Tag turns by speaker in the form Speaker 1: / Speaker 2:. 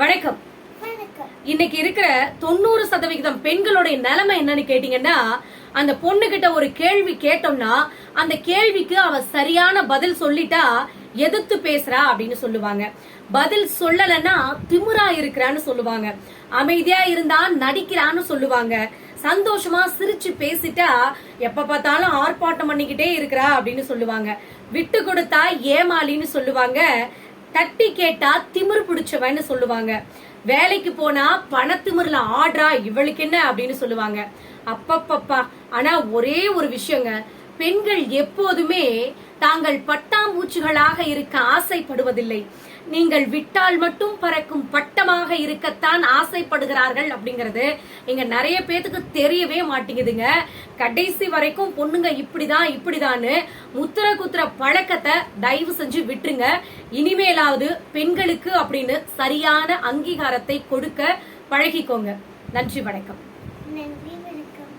Speaker 1: வணக்கம். இன்னைக்கு இருக்கிற தொண்ணூறு சதவிகிதம் பெண்களுடைய நிலைமை என்னன்னு கேட்டீங்கன்னா அந்த பொண்ணு கிட்ட ஒரு கேள்வி கேட்டோம்னா அந்த கேள்விக்கு அவ சரியான பதில் சொல்லிட்டா எதிர்த்து பேசுறா அப்படின்னு சொல்லுவாங்க. பதில் சொல்லலைன்னா திமிரா இருக்கிறான்னு சொல்லுவாங்க. அமைதியா இருந்தா நடிக்கிறான்னு சொல்லுவாங்க. சந்தோஷமா சிரிச்சு பேசிட்டா எப்ப பார்த்தாலும் ஆர்ப்பாட்டம் பண்ணிக்கிட்டே இருக்கிறா அப்படின்னு சொல்லுவாங்க. விட்டு கொடுத்தா ஏமாலின்னு சொல்லுவாங்க. தட்டி கேட்டா திமிர் பிடிச்சவன்னு சொல்லுவாங்க. வேலைக்கு போனா பணத்திமிர்ல ஆடுறா இவளுக்கு என்ன அப்படின்னு சொல்லுவாங்க. அப்பப்பப்பா. ஆனா ஒரே ஒரு விஷயங்க பெண்கள் எப்போதுமே தாங்கள் பட்டாம்பூச்சிகளாக இருக்க ஆசைப்படுவதில்லை. நீங்கள் விட்டால் மட்டும் பறக்கும் பட்டமாக இருக்கத்தான் ஆசைப்படுகிறார்கள் அப்படிங்கறது இங்க நிறைய பேத்துக்கு தெரியவே மாட்டேங்குதுங்க. கடைசி வரைக்கும் பொண்ணுங்க இப்படிதான் இப்படிதான்னு முத்திர குத்துற பழக்கத்தை தயவு செஞ்சு விட்டுருங்க. இனிமேலாவது பெண்களுக்கு அப்படின்னு சரியான அங்கீகாரத்தை கொடுக்க பழகிக்கோங்க. நன்றி வணக்கம்.
Speaker 2: நன்றி வணக்கம்.